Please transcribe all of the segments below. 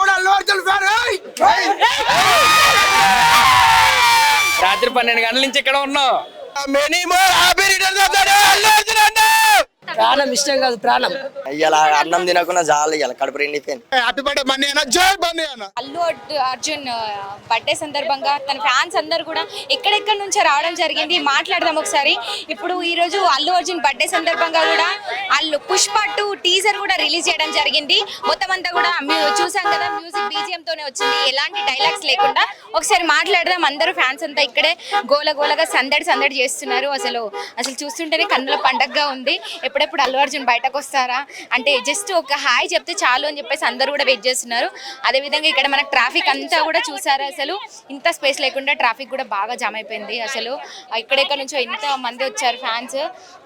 కూడా అల్లు అర్జున్ ఫ్యాన్. రాత్రి పన్నెండు గంటల నుంచి ఇక్కడ ఉన్నావు. Many more happy returns of the day Allu Arjun. అన్న ప్రాణం ఇష్టం కాదు ప్రాణం. ఇవాళ అన్నం తినకుండా చాలు ఇవాళ కడుపు రెండిపోయింది హ్యాపీ బర్త్డే బన్నీ అన్న జై బన్నీ అన్న. అల్లు అర్జు- అర్జున్ బర్త్డే సందర్భంగా తన ఫ్యాన్స్ అందరు కూడా ఎక్కడెక్కడి నుంచో రావడం జరిగింది మాట్లాడదాం ఒకసారి. ఇప్పుడు ఈ రోజు అల్లు అర్జున్ బర్త్డే సందర్భంగా కూడా అల్లు పుష్ప టూ టీజర్ కూడా రిలీజ్ చేయడం జరిగింది. మొత్తం అంతా కూడా మ్యూ- చూసాం కదా మ్యూజిక్ బీజిఎం తోనే వచ్చింది. ఎలాంటి డైలాగ్స్ లేకుండా ఒకసారి మాట్లాడదాం. అందరూ ఫ్యాన్స్ అంతా ఇక్కడే గోల గోలగా సందడి సందడి చేస్తున్నారు. అసలు అసలు చూస్తుంటేనే కన్నుల పండగగా ఉంది. ఎప్పుడెప్పుడు అల్లు అర్జున్ బయటకు వస్తారా? అంటే జస్ట్ ఒక హాయ్ చెప్తే చాలు అని చెప్పేసి అందరూ కూడా వెయిట్ చేస్తున్నారు. అదేవిధంగా ఇక్కడ మనకు ట్రాఫిక్ అంతా కూడా చూసారా అసలు? ఇంత స్పేస్ లేకుండా ట్రాఫిక్ కూడా బాగా జామ్ అయిపోయింది అసలు. ఎక్కడెక్కడ నుంచో ఎంత మంది వచ్చారు ఫ్యాన్స్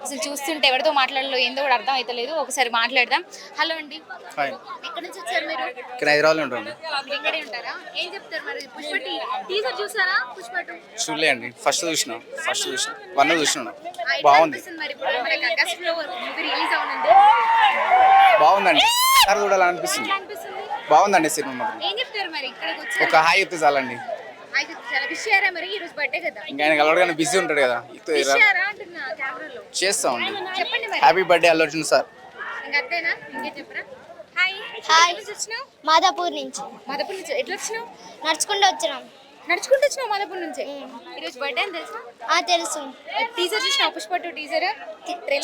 అసలు చూస్తుంటే ఎవరితో మాట్లాడలో ఏందో కూడా అర్థం అవుతలేదు ఒకసారి మాట్లాడదాం. హలో అండి. ఎక్కడి నుంచి వచ్చారు మీరు? ఇక్కడ హైదరాబాద్ ఉంటుంది మీరు ఇక్కడే ఉంటారా? ఏం చెప్తారు మరి? పుష్ప టీజర్ చూసారా పుష్ప టూ? చూడలే అండి ఫస్ట్ చూసిన. ఫస్ట్ చూసిన. వన్ చూసిన. బాగుంది. మరి బాగుందండి. సార్ చూడాలనిపిస్తుంది. ఎట్లా అనిపిస్తుంది? బాగుందండి సినిమా ఒక హాయ్ చెప్తే చాలండి. ఇంకా ఆయన బిజీ ఉంటాడు కదా. మరి. Happy birthday Allu Arjun sir. ఎక్కడి నుంచి మాదాపూర్ నుంచి. మదపూర్ నుంచి. ఎట్లా వచ్చినావు? నడుచుకుంటూ వచ్చినాం. నడుచుకుంటూ వచ్చినావు మదపూర్ నుంచి? ఈ రోజు బర్త్డే అని తెలుసా? ఆ తెలుసు. టీజర్ చూసినావు? పుష్ప టూ టీజర్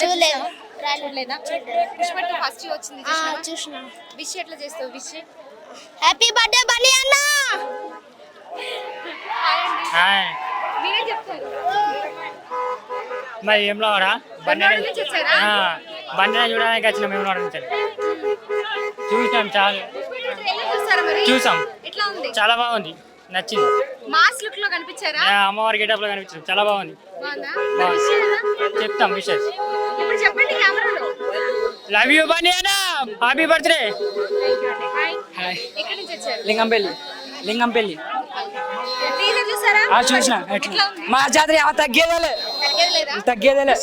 చూడలేదు. చూడలేదా? పుష్ప టూ ఫస్ట్ వచ్చింది ఆ, చూసినావా? చూసినాం. విష్ ఎట్లా చేస్తావు విష్ హ్యాపీ బర్త్డే బన్నీ అన్న! హాయ్ మీరే చెప్తారు. మరి ఏం లోరా బండి చూడడానికి వచ్చిన మేము నుంచి చూసినాం చాలా. చూసాం. చాలా బాగుంది. నచ్చింది. మాస్ లుక్లో కనిపించారా? అమ్మవారి గెటప్లో కనిపించింది. చాలా బాగుంది? చెప్తాం విషెస్ ఇప్పుడు చెప్పండి కెమెరాలో. లవ్ యూ అన్న. హ్యాపీ బర్త్డే హాయ్ హాయ్ ఎక్కడి నుంచి వచ్చారు? లింగంపల్లి. లింగంపల్లి. చూసిన. మా జాతర తగ్గేదేలే. తగ్గేదేలే?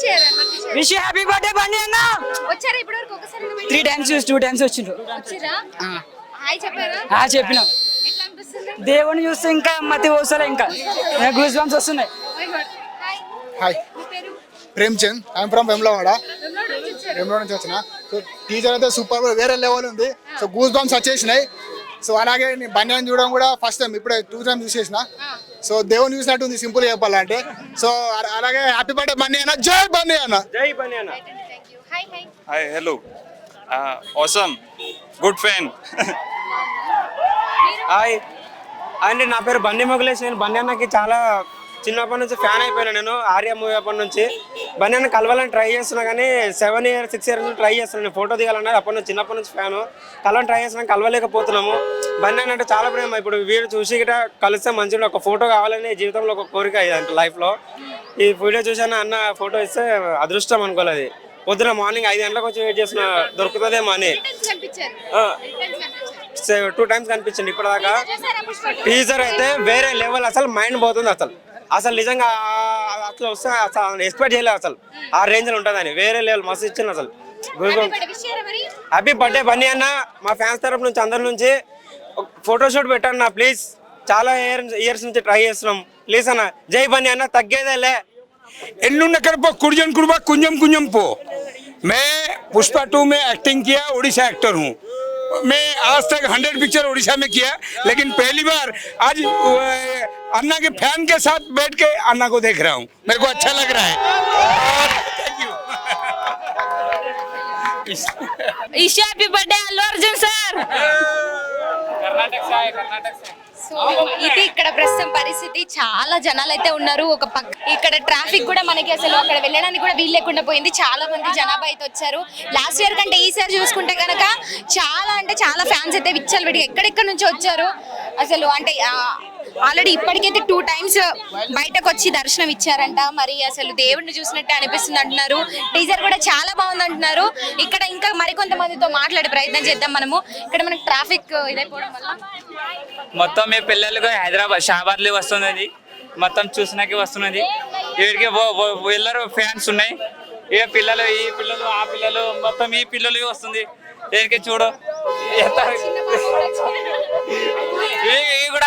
విష్ హ్యాపీ బర్త్డే బండి అన్న. త్రీ టైమ్స్ టూ టైమ్స్ వచ్చిండ్రు. చెప్పినాం. దేవుని చూస్తే ఇంకా మతి వస్తలే ఇంకా. గూస్ బంప్స్ వస్తున్నాయి. హాయ్ హాయ్ మీ పేరు ప్రేమ్ చంద్ ఐఎమ్ ఫ్రమ్ వెమ్లవాడ. వెమ్లవాడ నుంచి వచ్చిన. సో టీచర్ అయితే సూపర్ వేరే లెవెల్ ఉంది. సో గూస్ బంప్స్ వచ్చేసినాయి. సో అలాగే నేను బన్యాన్ చూడడం కూడా ఫస్ట్ టైం ఇప్పుడే టూ టైమ్స్ చూసేసిన. సో దేవుని చూసినట్టు ఉంది సింపుల్ చెప్పాలంటే. సో అలా- అలాగే హ్యాపీ బర్త్డే బన్నీ అన్న. జై బన్నీ అన్న. జై బనియానా thank you hi hello awesome good fan hi అండి నా పేరు బండి మొగలేష్ నేను బండి అన్నకి చాలా చిన్నప్పటి నుంచి ఫ్యాన్ అయిపోయాను నేను ఆర్య మూవీ అప్పటి నుంచి. బండి అన్న కలవాలని ట్రై చేస్తున్నా కానీ సెవెన్ ఇయర్ సిక్స్ ఇయర్స్ నుంచి ట్రై చేస్తున్నాను నేను ఫోటో దిగాలన్నది అప్పటి నుంచి చిన్నప్పటి నుంచి ఫ్యాను. కలవని ట్రై చేస్తున్నాం కలవలేకపోతున్నాము. బండి అన్న అంటే చాలా ప్రేమ. ఇప్పుడు వీడియో చూసి గిట కలిస్తే మంచిగా ఒక ఫోటో కావాలని జీవితంలో ఒక కోరిక ఇదంటే లైఫ్లో. ఈ వీడియో చూసాను అన్న ఫోటో ఇస్తే అదృష్టం అనుకోలేదు పొద్దున మార్నింగ్ ఐదు గంటలకు వచ్చి వెయిట్ చేసిన దొరుకుతుందేమో అని. టూ టైమ్స్ కనిపించింది ఇప్పటిదాకా చూసారా పుష్ప టీజర్ అయితే వేరే లెవెల్ అసలు మైండ్ పోతుంది అసలు అసలు నిజంగా ఆ- అట్లా వస్తే అసలు ఎక్స్పెక్ట్ చేయలేదు అసలు ఆ రేంజ్ లో ఉంటుందని వేరే లెవెల్ మస్తు ఇచ్చింది అసలు విష్ చేయరా మరి హ్యాపీ బర్త్డే బన్నీ అన్న మా ఫ్యాన్స్ తరపు నుంచి అందరి నుంచి ఫోటోషూట్ పెట్టండి నా ప్లీజ్ చాలా ఇయర్ ఇయర్స్ నుంచి ట్రై చేస్తున్నాం ప్లీజ్ అన్న జై బన్నీ అన్న తగ్గేదేలే ఎల్లుండ కడప కుర్జన్ కుర్బా కుంజం కుంజం పో मैं पुष्पा टू में एक्टिंग किया उड़ीसा एक्टर हूँ मैं आज तक हंड्रेड पिक्चर उड़ीसा में किया लेकिन पहली बार आज अन्ना के फ़ैन के साथ बैठ के अन्ना को देख रहा हूँ। मेरे को अच्छा लग रहा है। Isha happy birthday Allu Arjun sir. Karnataka से आए कर्नाटक से। సో ఇది ఇక్కడ ప్రస్తుతం పరిస్థితి. చాలా జనాలు అయితే ఉన్నారు. ఒక పక్క ఇక్కడ ట్రాఫిక్ కూడా మనకి అసలు అక్కడ వెళ్ళడానికి కూడా వీలు లేకుండా పోయింది. చాలా మంది జనాభా అయితే వచ్చారు. లాస్ట్ ఇయర్ కంటే ఈసారి చూసుకుంటే కనుక చాలా అంటే చాలా ఫ్యాన్స్ అయితే విచ్చలు విడి ఎక్కడెక్కడ నుంచి వచ్చారు? అసలు అంటే ఆల్రెడీ ఇప్పటికైతే టూ టైమ్స్ బయటకు వచ్చి దర్శనం ఇచ్చారంట. మరి అసలు దేవుడిని చూసినట్టే అనిపిస్తుంది అంటున్నారు. టీజర్ కూడా చాలా బాగుంది అంటున్నారు. ఇక్కడ ఇంకా మరికొంతమందితో మాట్లాడే ప్రయత్నం చేద్దాం మనము. ఇక్కడ మనకి ట్రాఫిక్ ఇదైపోవడం వల్ల. మొత్తం మీ పిల్లలకు హైదరాబాద్ షాబాద్లో వస్తున్నది. మొత్తం చూసినాకి వస్తున్నది. ఎవరికి వీళ్ళరు ఫ్యాన్స్ ఉన్నాయి. ఏ పిల్లలు ఈ పిల్లలు ఆ పిల్లలు మొత్తం ఈ పిల్లలు వస్తుంది. దీనికి చూడు? ఎంత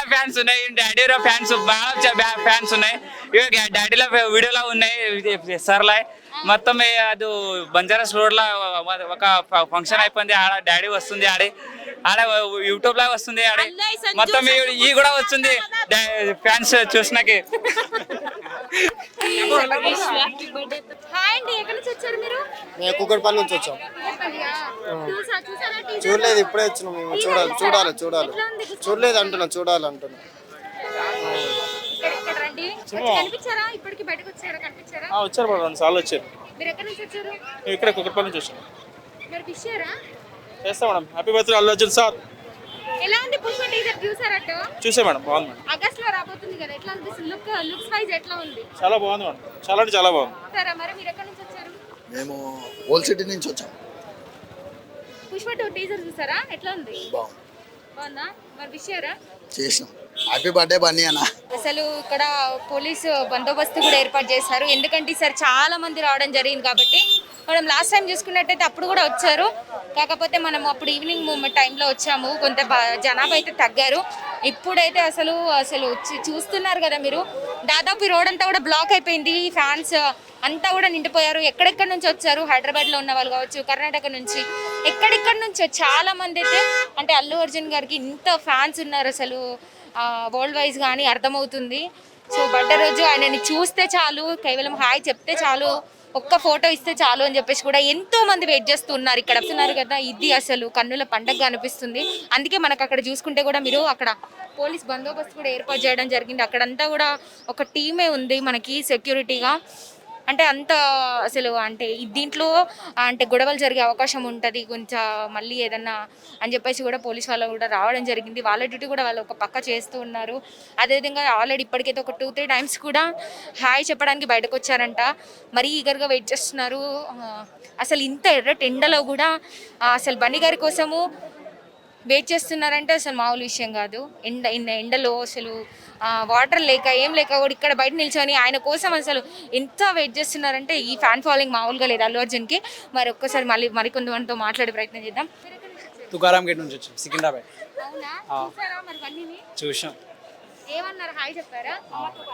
ఫ్యాన్స్ ఉన్నాయి. డాడీ ఫ్యాన్స్ బాగా ఫ్యాన్స్ ఉన్నాయి. ఇక డాడీలో వీడియోలో ఉన్నాయి. సర్లే మొత్తం అది బంజారాస్ రోడ్లో ఒక ఫంక్షన్ అయిపోయింది. ఆడ డాడీ వస్తుంది ఆడి. ఆడ యూట్యూబ్లో వస్తుంది ఆడి. మొత్తం ఈ- కూడా వస్తుంది. ఫ్యాన్స్ చూసినాకి. మేము కుక్కడపల్లి నుంచి వచ్చాం. చూడలేదు ఇప్పుడే వచ్చినాం మేము. చూడాలి చూడాలి చూడాలి? చూడలేదు అంటున్నాం చూడాలి అంటున్నాం. వచ్చారా కనిపించారా? వచ్చారు బాబు రెండు సార్లు వచ్చారు. మీరు ఎక్కడి నుంచి వచ్చారు? ఇక్కడ కుక్కడపల్లి నుంచి చేస్తా madam. Happy birthday Allu Arjun sir. ఎలా ఉంది పుష్ప టీజర్? చూసారట చూసే మేడం బాగుంది మేడం. ఆగస్ట్లో రాబోతుంది కదా ఎట్లా అనిపిస్తుంది లుక్ లుక్స్ వైజ్ ఎట్లా ఉంది? చాలా బాగుంది మేడం. చాలా అంటే చాలా బాగుంది. సరే మరి మీరు ఎక్కడి నుంచి వచ్చారు? మేము సిటీ నుంచి వచ్చాం. పుష్ప టూ టీజర్ చూసారా? ఎట్లా ఉంది? బాగుంది. మరి విషయారా చేసినాం హ్యాపీ బర్త్డే బన్నీ అన్న. అసలు ఇక్కడ పోలీసు బందోబస్తు కూడా ఏర్పాటు చేశారు. ఎందుకంటే ఈసారి చాలా మంది రావడం జరిగింది కాబట్టి మనం లాస్ట్ టైం చూసుకున్నట్టయితే అప్పుడు కూడా వచ్చారు. కాకపోతే మనం అప్పుడు ఈవినింగ్ మూమెంట్ టైంలో వచ్చాము. కొంత జనాభా అయితే తగ్గారు. ఇప్పుడైతే అసలు అసలు చూస్తున్నారు కదా మీరు. దాదాపు ఈ రోడ్ అంతా కూడా బ్లాక్ అయిపోయింది. ఫ్యాన్స్ అంతా కూడా నిండిపోయారు. ఎక్కడెక్కడి నుంచి వచ్చారు? హైదరాబాద్లో ఉన్న వాళ్ళు కావచ్చు కర్ణాటక నుంచి. ఎక్కడెక్కడి నుంచో చాలా మంది అయితే అంటే అల్లు అర్జున్ గారికి ఇంత ఫ్యాన్స్ ఉన్నారు అసలు. వరల్డ్ వైజ్ కానీ అర్థమవుతుంది. సో బర్త్డే రోజు ఆయనని చూస్తే చాలు కేవలం హాయ్ చెప్తే చాలు ఒక్క ఫోటో ఇస్తే చాలు అని చెప్పేసి కూడా ఎంతో మంది వెయిట్ చేస్తున్నారు ఇక్కడ. వస్తున్నారు కదా ఇది అసలు కన్నుల పండగ అనిపిస్తుంది. అందుకే మనకు అక్కడ చూసుకుంటే కూడా మీరు అక్కడ పోలీస్ బందోబస్తు కూడా ఏర్పాటు చేయడం జరిగింది. అక్కడంతా కూడా ఒక టీమే ఉంది మనకి సెక్యూరిటీగా అంటే అంత అసలు అంటే దీంట్లో అంటే గొడవలు జరిగే అవకాశం ఉంటుంది కొంచెం మళ్ళీ ఏదన్నా అని చెప్పేసి కూడా పోలీస్ వాళ్ళు కూడా రావడం జరిగింది. వాళ్ళ డ్యూటీ కూడా వాళ్ళు ఒక పక్క చేస్తూ ఉన్నారు. అదేవిధంగా ఆల్రెడీ ఇప్పటికైతే ఒక టూ త్రీ టైమ్స్ కూడా హాయ్ చెప్పడానికి బయటకు వచ్చారంట. మరీ ఈగర్గా వెయిట్ చేస్తున్నారు. అసలు ఇంత ఎర్రటి ఎండలో కూడా అసలు బండి గారి కోసము వెయిట్ చేస్తున్నారంటే అసలు మామూలు విషయం కాదు. ఎండ ఇన్న ఎండలో అసలు వాటర్ లేక ఏం లేక కూడా ఇక్కడ బయట నిల్చొని ఆయన కోసం అసలు ఎంత వెయిట్ చేస్తున్నారంటే ఈ ఫ్యాన్ ఫాలోయింగ్ మామూలుగా లేదు అల్లు అర్జున్కి. మరి ఒక్కసారి మళ్ళీ మరికొంతమందితో మాట్లాడే ప్రయత్నం చేద్దాం. తుకారాం గేట్ నుంచి వచ్చాం సికింద్రాబాద్. చూసాం. ఏమన్నారు? హాయ్ చెప్పారా?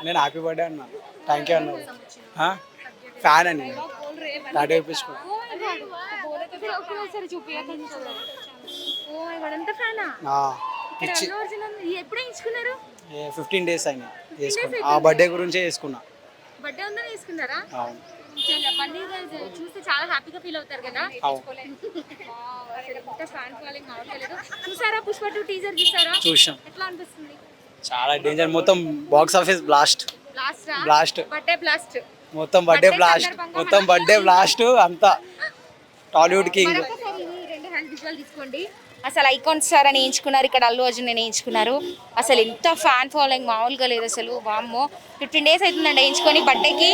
నేను హ్యాపీ బర్త్డే అన్నా. థ్యాంక్ యూ అన్నా ఫ్యాన్ అని. టాటూ వేయించుకున్నా పిచ్చి. ఎప్పుడే ఫిఫ్టీన్ డేస్ వేసుకున్నా. ఆ బర్త్డే గురించే వేసుకున్నా. బర్త్డే ఉందని అవును. చూస్తే చాలా హ్యాపీగా ఫీల్ అవుతారు కదా? అవును. వావ్, అసలు ఎంత ఫ్యాన్ ఫాలోయింగ్ అవట్లేదు చూసారా పుష్ప టూ టీజర్ చూసారా? చూసాం. ఎట్లా అనిపిస్తుంది? చాలా డేంజర్ మొత్తం box office blast last Blast. Birthday blast మొత్తం బర్త్డే బ్లాస్ట్ మొత్తం బర్త్డే బ్లాస్ట్ అంతా. టాలీవుడ్ కింగ్ విజువల్ తీసుకోండి. అసలు ఐకాన్ స్టార్ అని ఎంచుకున్నారు ఇక్కడ అల్లు అర్జున్ అని ఎంచుకున్నారు అసలు ఎంత ఫ్యాన్ ఫాలోయింగ్ మామూలుగా లేదు అసలు. వామ్మో. ఫిఫ్టీన్ డేస్ అవుతుందండి ఎంచుకొని బర్త్డేకి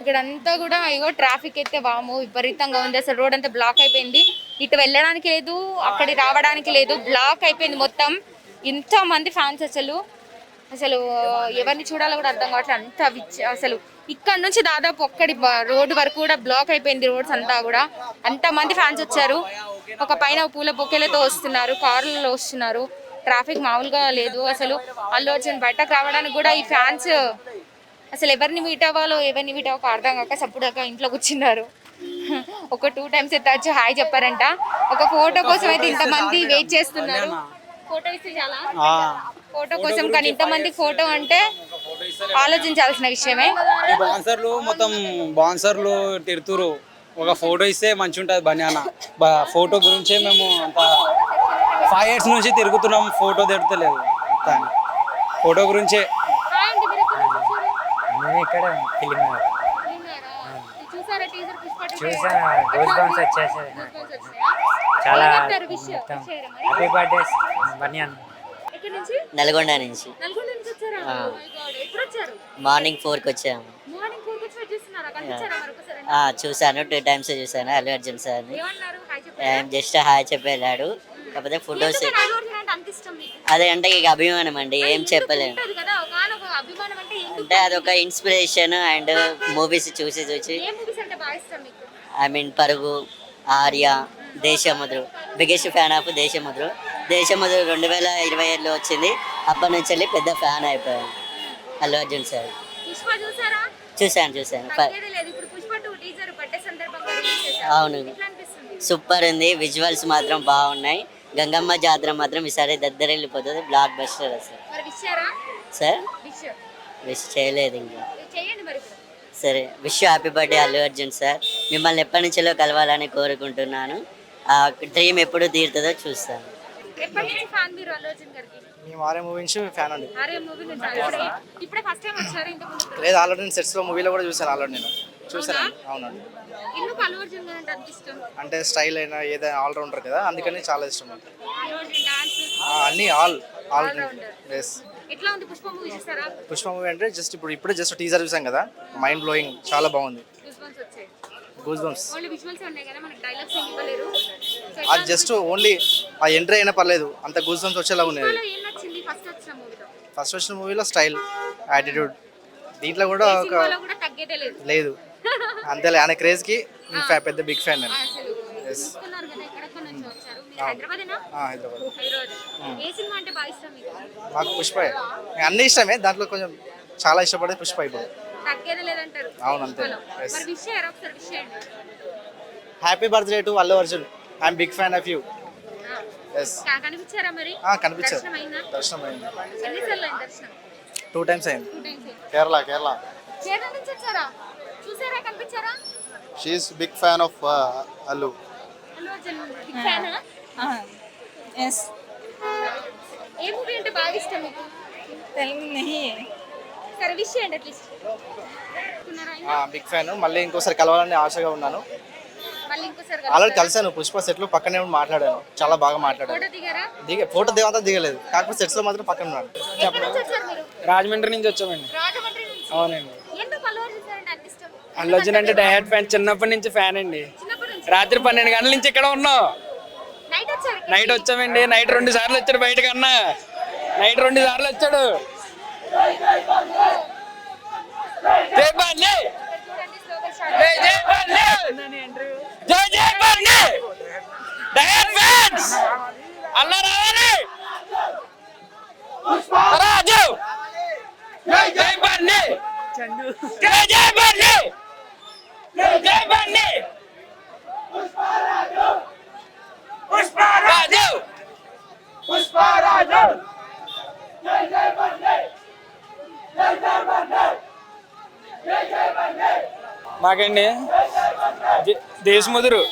ఇక్కడ అంతా కూడా అయ్యో ట్రాఫిక్ అయితే వాము విపరీతంగా ఉంది. అసలు రోడ్ అంతా బ్లాక్ అయిపోయింది. ఇటు వెళ్ళడానికి లేదు అక్కడి రావడానికి లేదు బ్లాక్ అయిపోయింది మొత్తం. ఇంతమంది ఫ్యాన్స్ అసలు. అసలు ఎవరిని చూడాలో కూడా అర్థం కావట్లేదు. అంత విచ్ అసలు ఇక్కడ నుంచి దాదాపు ఒక్కడి రోడ్డు వరకు కూడా బ్లాక్ అయిపోయింది రోడ్స్ అంతా కూడా. అంత మంది ఫ్యాన్స్ వచ్చారు. ఒక పైన పూల బొకేలతో వస్తున్నారు కార్లలో వస్తున్నారు. ట్రాఫిక్ మామూలుగా లేదు. అసలు అల్లు అర్జున్ బయటకు రావడానికి కూడా ఈ ఫ్యాన్స్ అసలు ఎవరిని మీట్ అవ్వాలో ఎవరిని మీట్ అవ్వకో అర్థం కాక సప్పుడాక ఇంట్లో కూర్చున్నారు. ఒక టూ టైమ్స్ అయితే వచ్చి హాయ్ చెప్పారంట. ఒక ఫోటో కోసం అయితే ఇంతమంది వెయిట్ చేస్తున్నారు. ఫోటో ఇస్తే చాలా? ఫోటో కోసం కానీ ఇంతమంది ఫోటో అంటే ఆలోచించాల్సిన విషయమే ఈ బాన్సర్లు మొత్తం బాన్సర్లు తిడుతురు ఒక ఫోటో ఇస్తే మంచి ఉంటుంది బనానా ఫోటో గురించే మేము అంత ఫైవ్ ఇయర్స్ నుంచి తిరుగుతున్నాం ఫోటో తిడతలేదు. ఫోటో గురించే? నేను ఇక్కడ ఫిలిం? చూసాను గోస్ వచ్చేసాయి? చాలా? హ్యాపీ బర్త్డే బనియన్ నుంచి? నల్గొండ నుంచి. నల్గొండ నుంచి వచ్చారా? Oh. ఎప్పుడు వచ్చారు మార్నింగ్ వచ్చాము. ఫోర్ వచ్చి వెయిట్ చేస్తున్నారా? కనిపించారా మరొకసారి ఆ, చూశాను. టూ టైమ్స్ చూశాను. అల్లు అర్జున్ సార్ని. ఏమన్నారు? హాయ్ చెప్పారా? జస్ట్ హాయ్ చెప్పి వెళ్ళాడు కాకపోతే ఫొటోస్ ఎందుకని అల్లు అర్జున్ అంటే అంత ఇష్టం మీకు? అదే అంటే ఇక అభిమానం అండి. ఏం చెప్పలేము ఉంటది కదా? ఒకనొక అభిమానం అంటే ఎందుకు అంటే అదొక ఇన్స్పిరేషన్ అండ్ మూవీస్ చూసి చూసి. ఏ మూవీస్ అంటే బాగా ఇష్టం మీకు? I mean Parugu Arya Desamuduru biggest fan of Desamuduru Desamuduru రెండు వేల ఇరవై ఏడులో వచ్చింది. అప్పటి నుంచి వెళ్ళి పెద్ద ఫ్యాన్ అయిపోయాను. అల్లు అర్జున్ సార్. చూశాను చూశాను. అవును. సూపర్ ఉంది. విజువల్స్ మాత్రం బాగున్నాయి. గంగమ్మ జాతర మాత్రం ఈసారి దగ్గర వెళ్ళిపోతుంది బ్లాక్ బస్టర్ విషయారా సార్? విష్ చేయలేదు ఇంకా. సరే. Wish happy birthday Allu Arjun sir. మిమ్మల్ని ఎప్పటి నుంచో కలవాలని కోరుకుంటున్నాను. ఆ డ్రీమ్ ఎప్పుడు తీరుతుందో చూస్తాను. ఎప్పటి నుంచి ఫ్యాన్ మీరు అల్లు అర్జున్ గారికి? మేము ఆరే మూవీ నుంచి ఫ్యాన్ అండి. ఆరే మూవీ నుంచి ఇప్పుడే ఇప్పుడే ఫస్ట్ టైం వచ్చారు ఇంతకు ముందు? లేదు ఆల్రెడీ నేను సెట్స్లో మూవీలో కూడా చూసాను ఆల్రెడీ నేను. చూసాను అవునండి. ఎందుకు అల్లు అర్జున్ గారు అంటే అంత ఇష్టం? అంటే స్టైల్ అయినా ఏదైనా ఆల్ రౌండర్ కదా అందుకని చాలా ఇష్టం ఆ, అన్ని ఆల్ ఆల్. ఎస్ ఎట్లా ఉంది పుష్ప మూవీ చూసారా? పుష్ప మూవీ అంటే జస్ట్ ఇప్పుడు ఇప్పుడే జస్ట్ టీజర్ చూసాం కదా. మైండ్ బ్లోయింగ్ చాలా బాగుంది. గూస్ బంప్స్ ఉన్నాయి అది జస్ట్ ఓన్లీ ఆ ఎంట్రీ అయినా పర్లేదు అంత గూస్ బంప్స్ వచ్చేలా నచ్చింది ఫస్ట్ వచ్చిన మూవీలో స్టైల్ యాటిట్యూడ్ దీంట్లో కూడా ఒక లేదు. అంతేలే ఆయన క్రేజ్కి నేను fa- పెద్ద బిగ్ ఫ్యాన్ నేను. హైదరాబాద్. మాకు? పుష్ప అన్ని ఇష్టమే దాంట్లో కొంచెం చాలా ఇష్టపడేది పుష్ప ఇప్పుడు తగ్గేదే లేదంటారు. అవును, అంతే. పుష్పలో. Yes. మరి విష్ చేయరా ఒకసారి విష్ చేయండి? Happy birthday to Allu Arjun I'm big fan of you yes కా- కనిపించారా మరి? కనిపించారు. దర్శనం అయిందా దర్శనం అయింది ఎన్నిసార్లు అయింది దర్శనం? టూ టైమ్స్ అయింది. టూ టైమ్స్ అయింది. కేరళ కేరళ. కేరళ నుంచి వచ్చారా? చూసారా? కనిపించారా? She's big fan of Allu Allu Arjun big ఫ్యానా yes ఏ మూవీ అంటే బాగా ఇష్టం మీకు? తెలుగు సరే విష్ చేయండి అట్లీస్ట్. Big fan. మళ్ళీ ఇంకోసారి కలవాలని ఆశగా ఉన్నాను. మళ్ళీ ఇంకోసారి ఆల్రెడీ కలుస్తారా? కలిసాను పుష్ప సెట్లో పక్కనే ఉండి మాట్లాడాను. చాలా బాగా మాట్లాడాను దిగ ఫోటో దేవంతా దిగలేదు. కాకపోతే సెట్స్లో మాత్రం పక్కన ఉన్నాను రాజమండ్రి నుంచి వచ్చామండి. రాజమండ్రి నుంచి? అవునండి. అల్లు అర్జున్ సార్ అంటే డైరెక్ట్ ఫ్యాన్ చిన్నప్పటి నుంచి ఫ్యాన్ అండి. రాత్రి పన్నెండు గంటల నుంచి ఇక్కడ ఉన్నాం. నైట్ వచ్చామండి. నైట్ రెండు సార్లు వచ్చాడు బయటకు అన్న నైట్ రెండు సార్లు వచ్చాడు. అన్న రావాలి! రాజు! జై జై! జై! జై జై బన్నీ! రాజు! మాకండి. దేశముదురు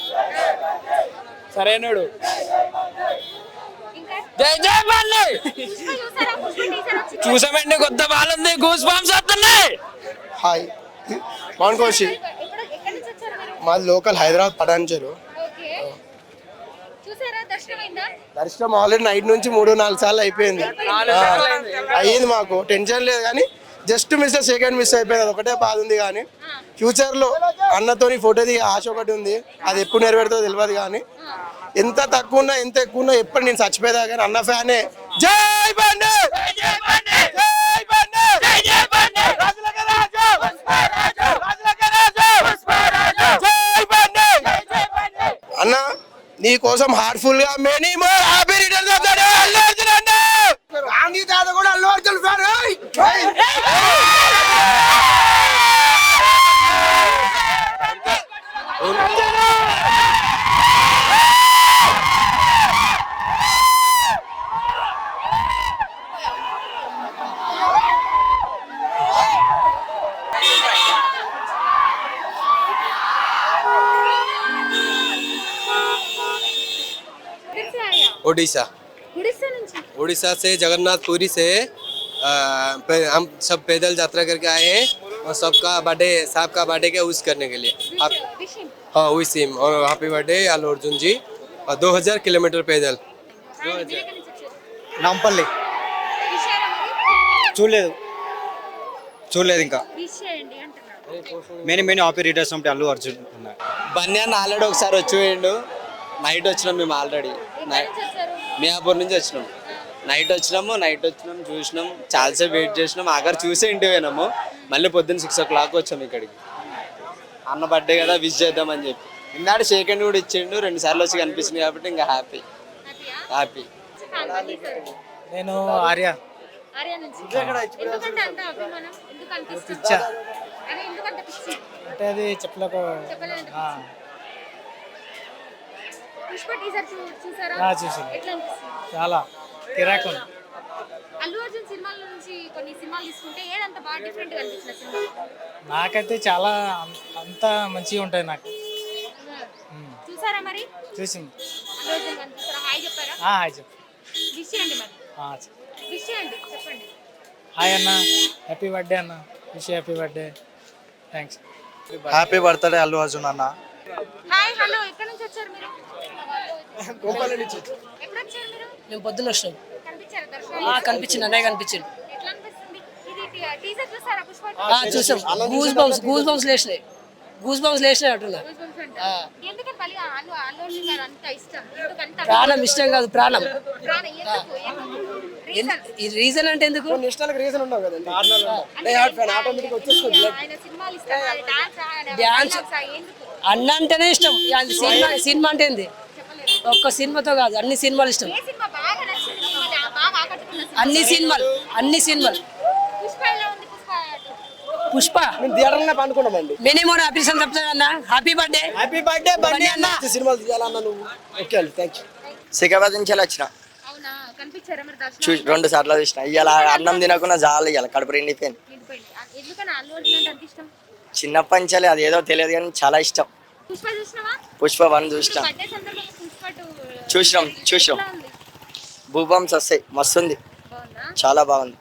సరైనడు. జై జై వచ్చి చూసామండి కొత్త బాగుంది గూస్ బాంబ్స్ వస్తున్నాయి. హాయ్. పవన్ మీరు? మాది లోకల్ హైదరాబాద్ పటాన్చెరు. దర్శనం ఆల్రెడీ నైట్ నుంచి మూడు నాలుగు సార్లు అయిపోయింది. అయ్యింది మాకు. టెన్షన్ లేదు కానీ జస్ట్ మిస్ సెకండ్ మిస్ అయిపోయింది ఒకటే బాధ ఉంది కానీ ఫ్యూచర్లో అన్నతోని ఫోటో దిగే ఆశ ఒకటి ఉంది. అది ఎప్పుడు నెరవేరుతుందో తెలియదు కానీ ఎంత తక్కువ ఉన్నా ఎంత ఎక్కువ ఉన్నా ఎప్పుడు నేను చచ్చిపోయేదా కానీ అన్న ఫ్యానే జై జై జై బండి! అన్న నీ కోసం హార్ట్ఫుల్గా many more happy returns of the day Orissa Orissa से जगन्नाथ पुरी से पे- हम सब पैदल यात्रा करके आए हैं और सबका बर्थडे साहब का बर्थडे का विश करने के लिए आप విషయం हाँ विश हिम और हैप्पी बर्थडे अल्लू अर्जुन जी और 2000 किलोमीटर पैदल మీరు ఎక్కడి నుంచి వచ్చారు నాంపల్లి విషయారా మరి చూడలేదు చూడలేదు ఇంకా విష్ చేయండి అంటున్నాను మెనీ మెనీ హ్యాపీ రిటర్న్స్ అంటే అల్లు అర్జున్ బన్యాన్ ఆల్రెడీ ఒకసారి వచ్చి పోయిండు నైట్ వచ్చినాం మేము ఆల్రెడీ ఎక్కడి నుంచి వచ్చారు మియాపూర్ నుంచి వచ్చినాం నైట్ వచ్చినాము నైట్ వచ్చినాం చూసినాం చాలాసేపు వెయిట్ చేసినాం ఆఖరి చూసే ఇంటి పోయినాము. మళ్ళీ పొద్దున్న సిక్స్ ఓ క్లాక్ వచ్చాము ఇక్కడికి. అన్న బర్త్డే కదా విష్ చేద్దామని చెప్పి. ఇందాడు షేక్ హ్యాండ్ కూడా ఇచ్చిండు. రెండు సార్లు వచ్చి కనిపించింది కాబట్టి ఇంకా హ్యాపీ హ్యాపీ నేను ఆర్య. ఆర్య నుంచి. ఎందుకంటే అంత అభిమానం? ఎందుకు అంత ఇష్టం అదే ఎందుకంత పిచ్చి? అంటే అది చెప్పలేక చూసారా? చాలా. కిరాక్ ఉంది అల్లు అర్జున్ సినిమాల నుంచి కొన్ని సినిమాలు తీసుకుంటే ఏదంత బాగా డిఫరెంట్ సినిమా? నాకైతే చాలా అంతా మంచిగా ఉంటుంది నాకు. చూసారా మరి? చూసింది. అల్లు అర్జున్ కనిపిస్తారా హాయ్ చెప్పారా? ఆ, హాయ్ చెప్పు. విష్ చేయండి మరి. విష్ చేయండి చెప్పండి. హాయ్ అన్న. హ్యాపీ బర్త్డే అన్న. Wish happy birthday. Thanks happy birthday Allu Arjun అన్న. Hi hello. ఎక్కడి నుంచి వచ్చారు మీరు? గోపాల నుంచి మేము పొద్దున్న వచ్చినాం. కనిపించారా ఆ, దర్శనం కనిపించింది అన్నయ్య కనిపించింది చూసాం. గూస్ బంప్స్ గూస్ బంప్స్ లేచినాయి గూస్ బంప్స్ లేచినాయి అంటున్నా ప్రాణం ఇష్టం కాదు ప్రాణం. ఈ రీజన్ అంటే ఎందుకు? రీజన్ ఉండవు కదండి. ఆటోమేటిక్ వచ్చేస్తుంది. ఆయన సినిమాలు ఇష్టం ఆయన డాన్స్ అన్న అంటేనే ఇష్టం. సినిమా సినిమా అంటే ఏంది? ఒక్క సినిమాతో కాదు అన్ని సినిమాలు ఇష్టం. అన్ని సినిమాలు అన్ని సినిమాలు. పుష్ప థియేటర్లోనే పండుకున్నామండి. మినిమం అభిసం చెప్తానన్నా happy birthday happy birthday Bandi అన్న. సినిమాలు తీయాలన్నా నువ్వు. ఓకే అండి థ్యాంక్ యూ సికింద్రాబాద్ నుంచి వచ్చిన? రెండు సార్లు చూసిన ఇవాళ అన్నం తినకుండా చాలు ఇవాళ కడుపు నిండిపోయింది. చిన్నప్పటి నుంచి అది ఏదో తెలియదు కానీ చాలా ఇష్టం. పుష్ప వన్ చూసిన. చూసినాం చూసినాం. భూబంస్ వస్తాయి మస్తు ఉంది చాలా బాగుంది.